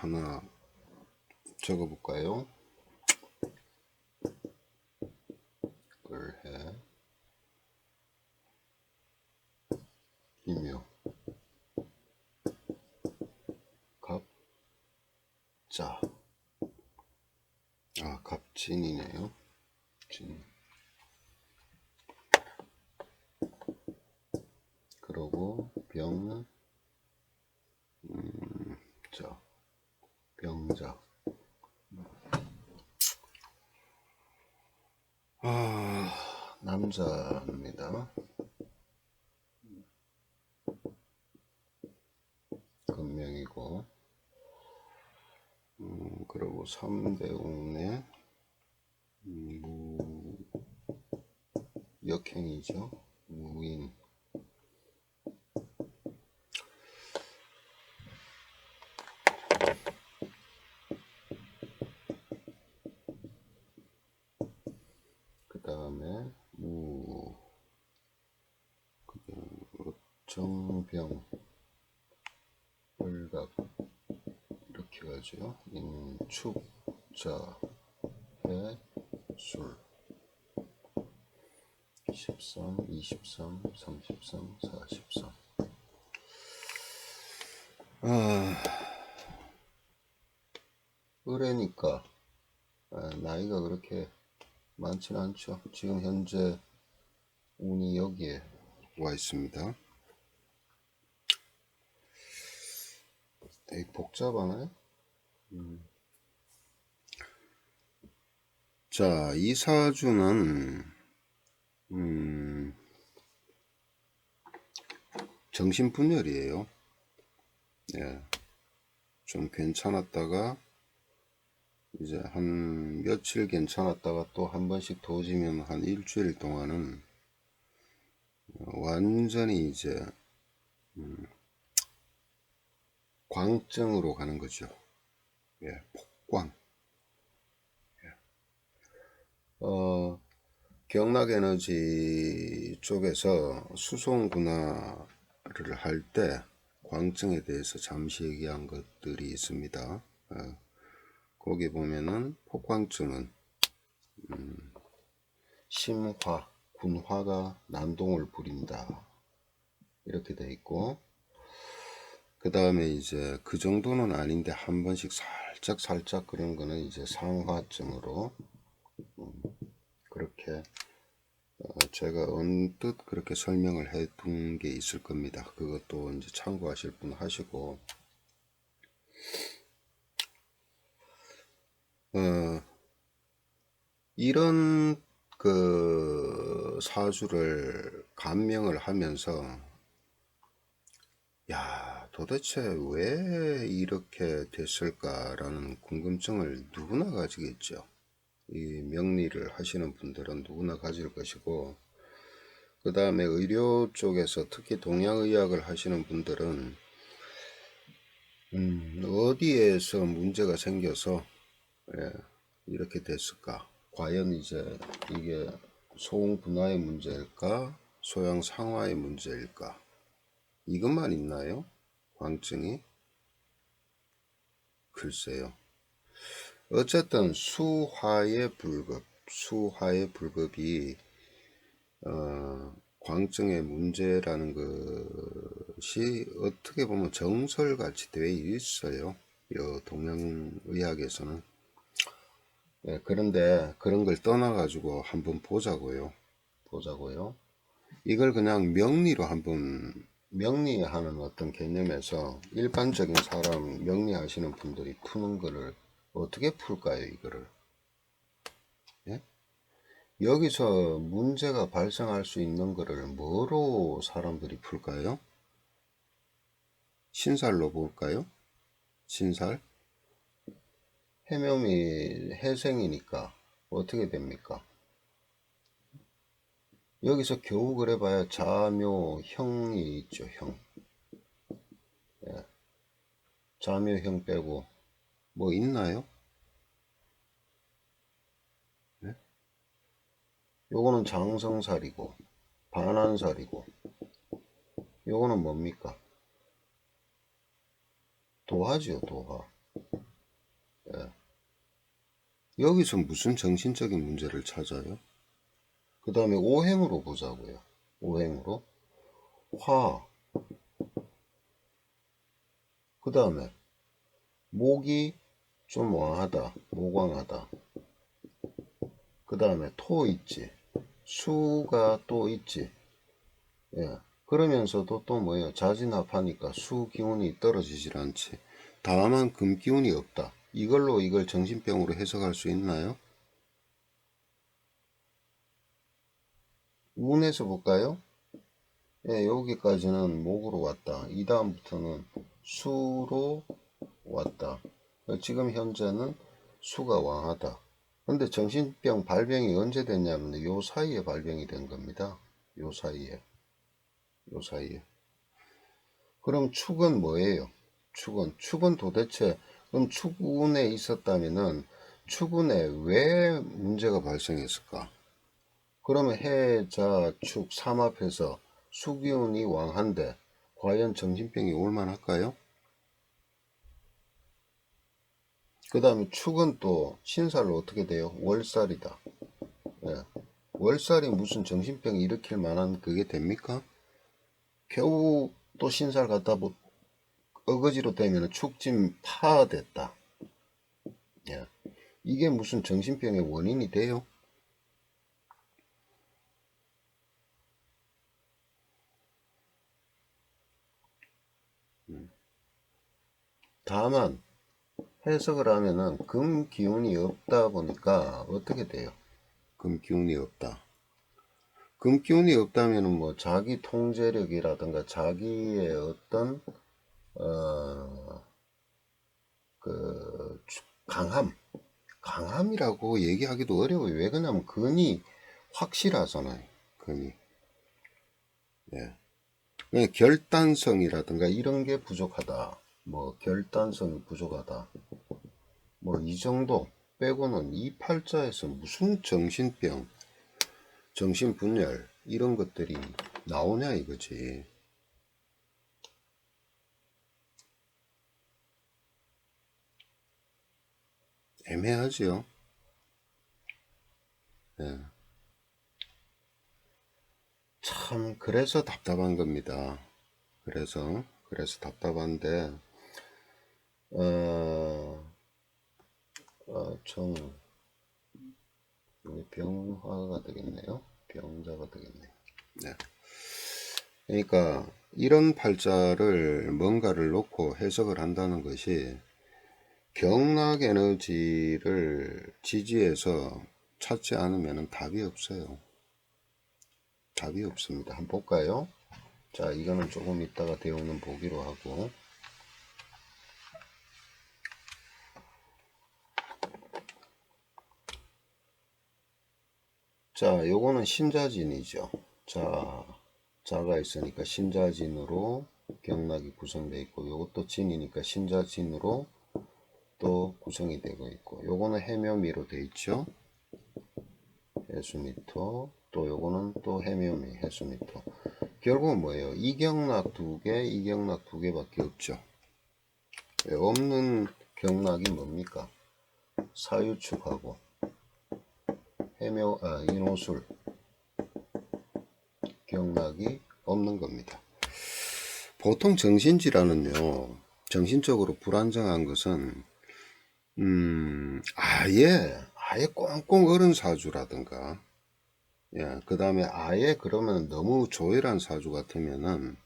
하나 적어 볼까요? 을해 기묘 갑자 아 갑진이네요. 진. 305의 무 역행이죠. 무인. 그 다음에 무 정병 불각 이렇게 가죠. 인축. 자, 해, 술. 13, 23, 33, 43. 아, 의뢰니까 아, 나이가 그렇게 많지는 않죠. 지금 현재 운이 여기에 와 있습니다. 되게 복잡하네. 음. 자, 이 사주는 음, 정신분열이에요. 예, 좀 괜찮았다가 이제 한 며칠 괜찮았다가 또 한 번씩 도지면 한 일주일 동안은 완전히 이제 음, 광증으로 가는 거죠. 예, 폭광. 예. 어, 경락 에너지 쪽에서 수송분할을 할때 광증에 대해서 잠시 얘기한 것들이 있습니다. 어, 거기 보면은 폭광증은 음, 심화, 군화가 난동을 부린다. 이렇게 돼 있고 그 다음에 이제 그 정도는 아닌데 한 번씩 살짝 살짝 그런 거는 이제 상화증으로 음, 그렇게 어, 제가 언뜻 그렇게 설명을 해 둔 게 있을 겁니다. 그것도 이제 참고하실 분 하시고 어, 이런 그 사주를 감명을 하면서 야 도대체 왜 이렇게 됐을까라는 궁금증을 누구나 가지겠죠. 이 명리를 하시는 분들은 누구나 가질 것이고 그 다음에 의료 쪽에서 특히 동양의학을 하시는 분들은 음, 어디에서 문제가 생겨서 예, 이렇게 됐을까? 과연 이제 이게 소음 분화의 문제일까? 소양 상화의 문제일까? 이것만 있나요? 광증이? 글쎄요. 어쨌든 수화의 불급, 수화의 불급이 어, 광증의 문제라는 것이 어떻게 보면 정설같이 되어 있어요. 이 동양의학에서는. 네, 그런데 그런 걸 떠나가지고 한번 보자고요. 보자고요. 이걸 그냥 명리로 한번 명리하는 어떤 개념에서 일반적인 사람 명리하시는 분들이 푸는 거를 어떻게 풀까요, 이거를? 예? 여기서 문제가 발생할 수 있는 거를 뭐로 사람들이 풀까요? 신살로 볼까요? 신살? 해묘이 해생이니까 어떻게 됩니까? 여기서 겨우 그래봐야 자묘 형이 있죠, 형. 예. 자묘 형 빼고 뭐 있나요? 네? 요거는 장성살이고 반환살이고 요거는 뭡니까? 도화지요, 도화. 예. 여기서 무슨 정신적인 문제를 찾아요? 그 다음에 오행으로 보자고요. 오행으로. 화. 그 다음에 목이 좀 왕하다. 목왕하다. 그 다음에 토 있지. 수가 또 있지. 예. 그러면서도 또 뭐예요? 자진합하니까 수 기운이 떨어지질 않지. 다만 금 기운이 없다. 이걸로 이걸 정신병으로 해석할 수 있나요? 운에서 볼까요? 예, 여기까지는 목으로 왔다. 이 다음부터는 수로 왔다. 지금 현재는 수가 왕하다. 근데 정신병 발병이 언제 됐냐면 요 사이에 발병이 된 겁니다. 요 사이에. 요 사이에. 그럼 축은 뭐예요? 축은 축은 도대체 그럼 축운에 있었다면은 축운에 왜 문제가 발생했을까? 그러면 해자 축 삼합해서 수기운이 왕한데 과연 정신병이 올 만할까요? 그 다음에 축은 또 신살로 어떻게 돼요? 월살이다. 예. 월살이 무슨 정신병 일으킬 만한 그게 됩니까? 겨우 또 신살 갖다 보, 어거지로 되면 축진 파됐다. 예. 이게 무슨 정신병의 원인이 돼요? 음. 다만 해석을 하면은 금 기운이 없다 보니까 어떻게 돼요? 금 기운이 없다. 금 기운이 없다면은 뭐 자기 통제력이라든가 자기의 어떤 어, 그 주- 강함, 강함이라고 얘기하기도 어려워요. 왜 그러냐면 근이 확실하잖아요. 근이. 예. 결단성이라든가 이런 게 부족하다. 뭐 결단성이 부족하다. 뭐 이 정도 빼고는 이 팔자에서 무슨 정신병, 정신분열 이런 것들이 나오냐 이거지. 애매하지요. 예. 참 그래서 답답한 겁니다. 그래서 그래서 답답한데 어, 어, 병화가 되겠네요. 병자가 되겠네요. 네. 그러니까 이런 팔자를 뭔가를 놓고 해석을 한다는 것이 경락 에너지를 지지해서 찾지 않으면 답이 없어요. 답이 없습니다. 한번 볼까요? 자, 이거는 조금 이따가 데우는 보기로 하고. 자, 요거는 신자진이죠. 자, 자가 있으니까 신자진으로 경락이 구성되어 있고, 요것도 진이니까 신자진으로 또 구성이 되고 있고, 요거는 해묘미로 되어 있죠. 해수미터, 또 요거는 또 해묘미, 해수미터. 결국은 뭐예요? 이경락 두 개, 이경락 두 개밖에 없죠. 예, 없는 경락이 뭡니까? 사유축하고 해묘, 아, 인호술 경락이 없는 겁니다. 보통 정신질환은요, 정신적으로 불안정한 것은, 음, 아예, 아예 꽁꽁 얼은 사주라든가, 예, 그 다음에 아예 그러면 너무 조열한 사주 같으면은,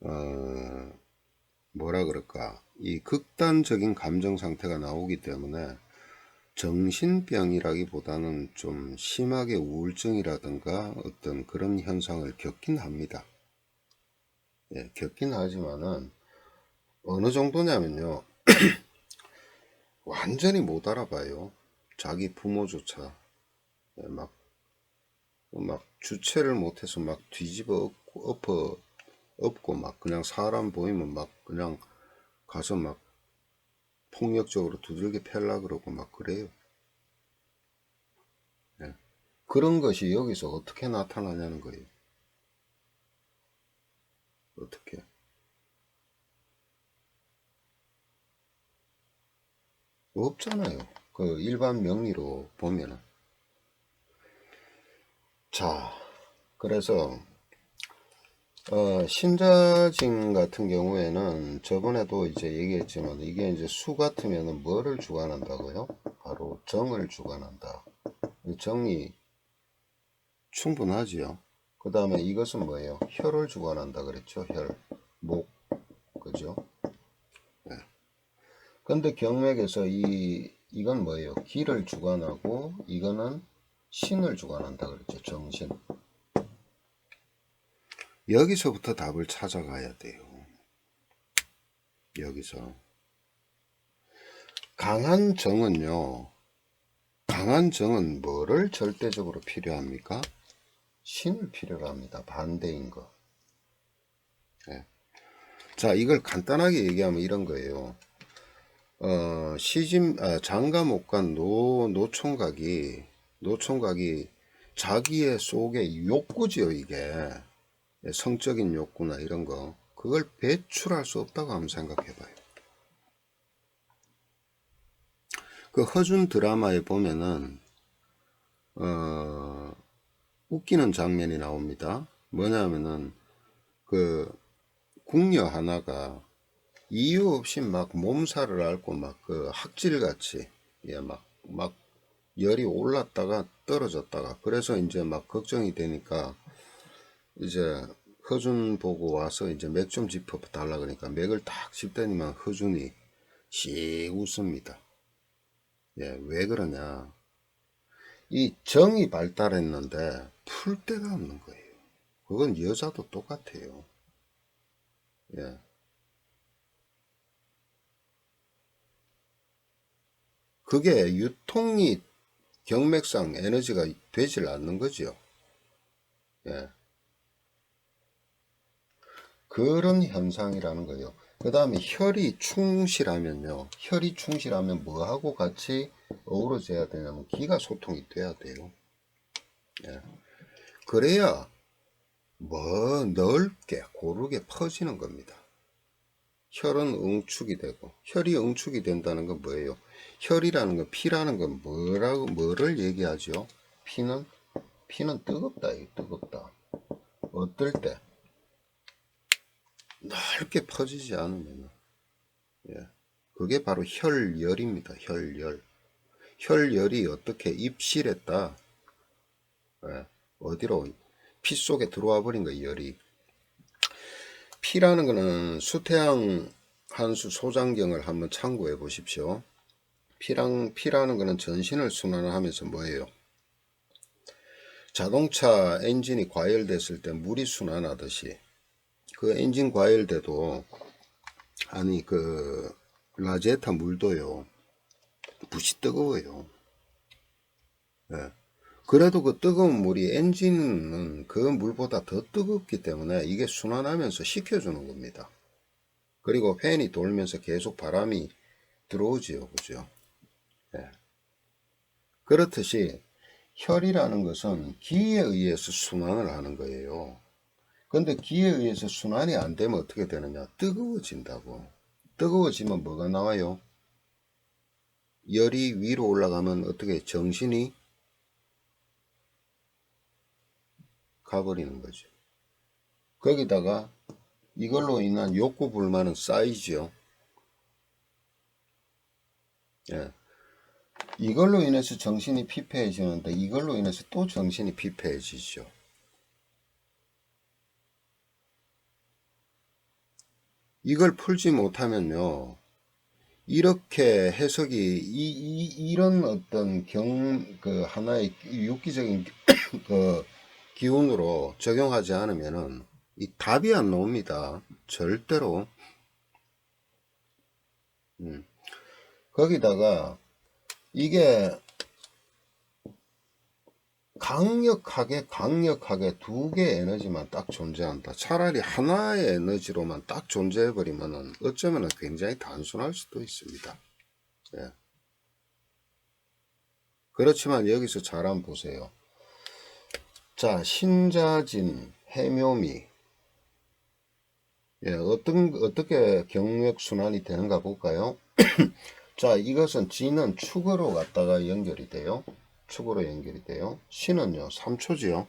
어, 뭐라 그럴까, 이 극단적인 감정 상태가 나오기 때문에 정신병이라기보다는 좀 심하게 우울증이라든가 어떤 그런 현상을 겪긴 합니다. 예, 겪긴 하지만은 어느 정도냐면요. 완전히 못 알아봐요. 자기 부모조차. 예, 막, 막 주체를 못해서 막 뒤집어 엎고, 엎어, 엎고 막 그냥 사람 보이면 막 그냥 가서 막 폭력적으로 두들겨 팰라 그러고 막 그래요. 예. 그런 것이 여기서 어떻게 나타나냐는 거예요. 어떻게? 없잖아요. 그 일반 명리로 보면은. 자, 그래서 어, 신자진 같은 경우에는 저번에도 이제 얘기했지만 이게 이제 수 같으면은 뭐를 주관한다고요? 바로 정을 주관한다. 이 정이 충분하지요. 그 다음에 이것은 뭐예요? 혈을 주관한다 그랬죠? 혈, 목, 그죠? 네. 근데 경맥에서 이 이건 뭐예요? 기를 주관하고 이거는 신을 주관한다 그랬죠? 정신. 여기서부터 답을 찾아가야 돼요. 여기서. 강한 정은요. 강한 정은 뭐를 절대적으로 필요합니까? 신을 필요로 합니다. 반대인 거. 예. 자, 이걸 간단하게 얘기하면 이런 거예요. 어, 시집, 아, 장가목간 노, 노총각이, 노총각이 자기의 속에 욕구지요, 이게. 예, 성적인 욕구나 이런 거. 그걸 배출할 수 없다고 한번 생각해 봐요. 그 허준 드라마에 보면은, 어, 웃기는 장면이 나옵니다. 뭐냐면은, 그, 궁녀 하나가 이유 없이 막 몸살을 앓고 막 그 학질같이, 예, 막, 막 열이 올랐다가 떨어졌다가, 그래서 이제 막 걱정이 되니까, 이제 허준 보고 와서 이제 맥 좀 짚어 달라 그러니까 맥을 딱 짚더니만 허준이 씩 웃습니다. 예, 왜 그러냐. 이 정이 발달했는데 풀 데가 없는 거예요. 그건 여자도 똑같아요. 예. 그게 유통이 경맥상 에너지가 되질 않는 거죠. 예. 그런 현상이라는 거예요. 그 다음에 혈이 충실하면요. 혈이 충실하면 뭐하고 같이 어우러져야 되냐면 기가 소통이 돼야 돼요. 예. 그래야 뭐 넓게 고르게 퍼지는 겁니다. 혈은 응축이 되고 혈이 응축이 된다는 건 뭐예요? 혈이라는 건 피라는 건 뭐라고 뭐를 얘기하죠? 피는 피는 뜨겁다, 이 뜨겁다. 어떨 때? 넓게 퍼지지 않으면 예. 그게 바로 혈열입니다. 혈열. 혈열이 어떻게 입실했다. 예. 어디로 피 속에 들어와 버린 거 열이. 피라는 거는 수태양 한수 소장경을 한번 참고해 보십시오. 피랑 피라는 거는 전신을 순환하면서 뭐예요? 자동차 엔진이 과열됐을 때 물이 순환하듯이 그 엔진 과열돼도 아니 그 라제타 물도요 붓이 뜨거워요. 예. 그래도 그 뜨거운 물이 엔진은 그 물보다 더 뜨겁기 때문에 이게 순환하면서 식혀주는 겁니다. 그리고 팬이 돌면서 계속 바람이 들어오지요. 그죠? 예. 그렇듯이 혈이라는 것은 기에 의해서 순환을 하는 거예요. 근데 기에 의해서 순환이 안 되면 어떻게 되느냐? 뜨거워진다고. 뜨거워지면 뭐가 나와요? 열이 위로 올라가면 어떻게 정신이 가버리는 거죠. 거기다가 이걸로 인한 욕구 불만은 쌓이죠. 예. 이걸로 인해서 정신이 피폐해지는데 이걸로 인해서 또 정신이 피폐해지죠. 이걸 풀지 못하면요. 이렇게 해석이 이, 이, 런 어떤 경 그 하나의 유기적인 그 기운으로 적용하지 않으면은 이 답이 안 나옵니다. 절대로. 음. 거기다가 이게 강력하게 강력하게 두 개의 에너지만 딱 존재한다. 차라리 하나의 에너지로만 딱 존재해 버리면은 어쩌면 굉장히 단순할 수도 있습니다. 예. 그렇지만 여기서 잘 한번 보세요. 자, 신자진, 해묘미. 예, 어떤, 어떻게 경맥 순환이 되는가 볼까요? 자, 이것은 진은 축으로 갔다가 연결이 돼요. 축으로 연결이 돼요. 신은요, 3초지요.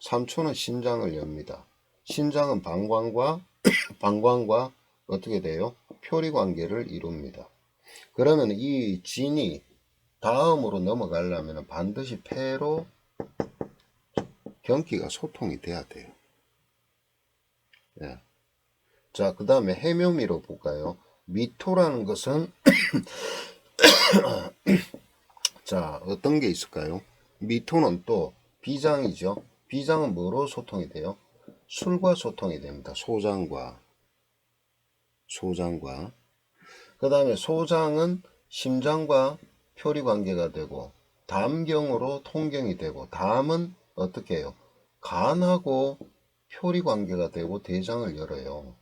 3초는 신장을 엽니다. 신장은 방광과, 방광과 어떻게 돼요? 표리 관계를 이룹니다. 그러면 이 진이 다음으로 넘어가려면 반드시 폐로 경기가 소통이 돼야 돼요. 예. 자, 그 다음에 해묘미로 볼까요? 미토라는 것은 자, 어떤 게 있을까요? 미토는 또 비장이죠. 비장은 뭐로 소통이 돼요? 술과 소통이 됩니다. 소장과 소장과 그 다음에 소장은 심장과 표리 관계가 되고 담경으로 통경이 되고 담은 어떻게 해요? 간하고 표리 관계가 되고 대장을 열어요.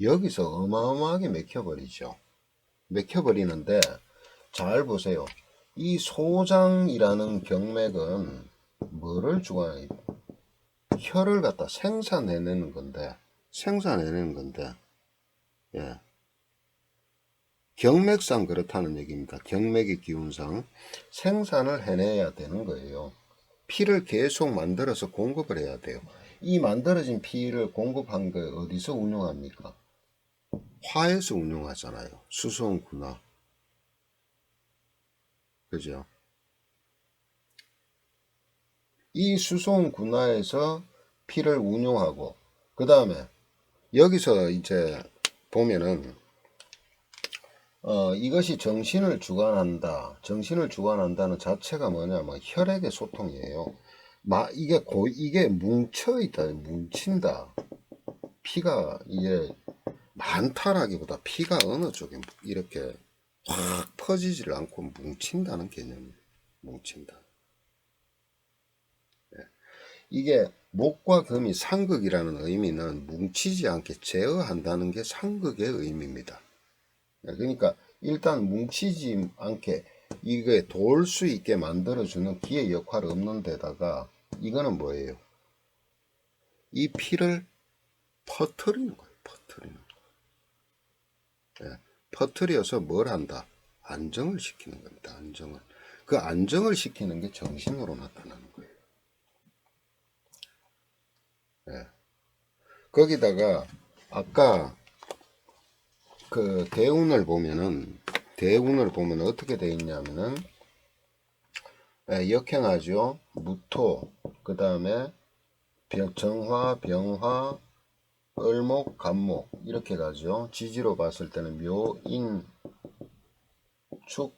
여기서 어마어마하게 맥혀버리죠. 맥혀버리는데 잘 보세요. 이 소장이라는 경맥은 뭐를 주관해요? 혈을 갖다 생산해내는 건데 생산해내는 건데 예. 경맥상 그렇다는 얘기입니다. 경맥의 기운상 생산을 해내야 되는 거예요. 피를 계속 만들어서 공급을 해야 돼요. 이 만들어진 피를 공급한 거 어디서 운용합니까? 화에서 운용하잖아요. 수소원구나. 그죠? 이 수소원구나에서 피를 운용하고 그 다음에 여기서 이제 보면은 어, 이것이 정신을 주관한다. 정신을 주관한다는 자체가 뭐냐면 혈액의 소통이에요. 마, 이게 고, 이게 뭉쳐있다. 뭉친다. 피가 이게 많다라기보다 피가 어느 쪽에 이렇게 확 퍼지질 않고 뭉친다는 개념이에요. 뭉친다. 예. 이게 목과 금이 상극이라는 의미는 뭉치지 않게 제어한다는 게 상극의 의미입니다. 예, 그러니까 일단 뭉치지 않게 이게 돌 수 있게 만들어주는 기의 역할 없는 데다가 이거는 뭐예요? 이 피를 퍼트리는 거예요. 퍼트리는 거. 예, 퍼트려서 뭘 한다? 안정을 시키는 겁니다. 안정을. 그 안정을 시키는 게 정신으로 나타나는 거예요. 예. 거기다가 아까 그 대운을 보면은 대운을 보면 어떻게 돼 있냐면은 예, 역행하죠. 무토 그 다음에 정화, 병화, 을목, 간목 이렇게 가죠. 지지로 봤을 때는 묘, 인, 축,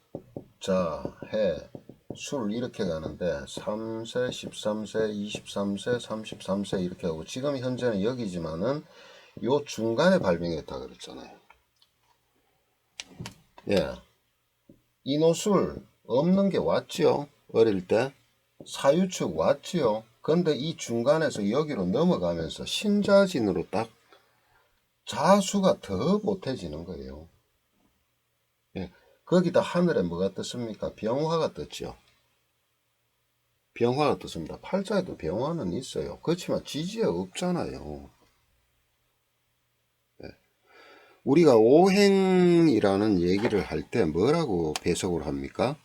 자, 해, 술 이렇게 가는데 3세, 13세, 23세, 33세 이렇게 하고 지금 현재는 여기지만은 요 중간에 발병했다 그랬잖아요. 예. 이노술 없는 게 왔지요. 어릴 때 사유축 왔지요. 근데 이 중간에서 여기로 넘어가면서 신자진으로 딱 자수가 더 못해지는 거예요. 예. 거기다 하늘에 뭐가 떴습니까? 병화가 떴죠. 병화가 떴습니다. 팔자에도 병화는 있어요. 그렇지만 지지에 없잖아요. 예. 우리가 오행이라는 얘기를 할 때 뭐라고 배석을 합니까?